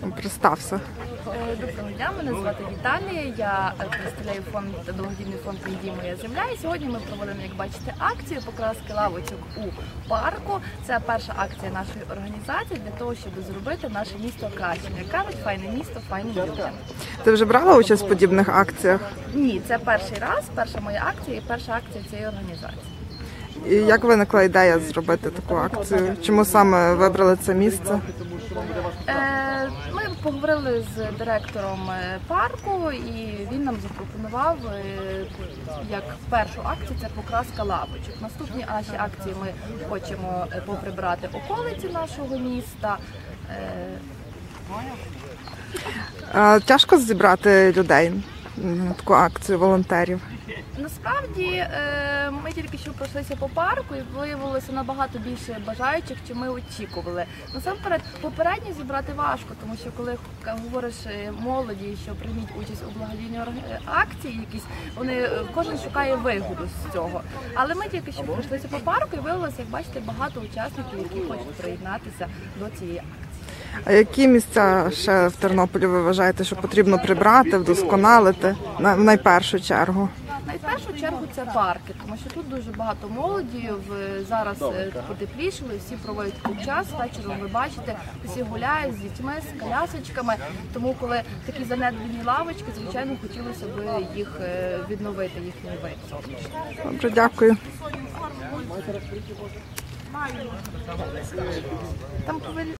Представся. Е, Доброго дня, мене звати Віталія. Я представляю фонд благодійний фонд «Мій моя земля. І сьогодні ми проводимо, як бачите, акцію покраски лавочок у парку. Це перша акція нашої організації для того, щоб зробити наше місто кращим. Як кажуть, файне місто, файним людям. Ти вже брала участь в подібних акціях? Ні, це перший раз, перша моя акція і перша акція цієї організації. І як виникла ідея зробити таку акцію? Чому саме вибрали це місце? Е, поговорили з директором е, парку, і він нам запропонував е, як першу акцію це покраска лавочок. Наступні наші акції ми хочемо е, поприбрати околиці нашого міста. Тяжко зібрати людей на таку акцію волонтерів. Насправді е, ми тільки що пройшлися по парку і виявилося набагато більше бажаючих, чим ми очікували. Насамперед, попередньо зібрати важко, тому що коли говориш е, молоді, що прийміть участь у благодійній орг- акції, якісь вони е, кожен шукає вигоду з цього. Але ми тільки що пройшлися по парку і виявилося, як бачите, багато учасників, які хочуть приєднатися до цієї акції. А які місця ще в Тернополі ви вважаєте, що потрібно прибрати, вдосконалити на найпершу чергу? Найпершу чергу це парки, тому що тут дуже багато молоді. в- Зараз е, потеплішало, і всі проводять тут час. Вечором ви бачите, всі гуляють з дітьми, з колясочками. Тому, коли такі занедбані лавочки, звичайно, хотілося б їх е, відновити, їхній вид. Добре, дякую. Там повинні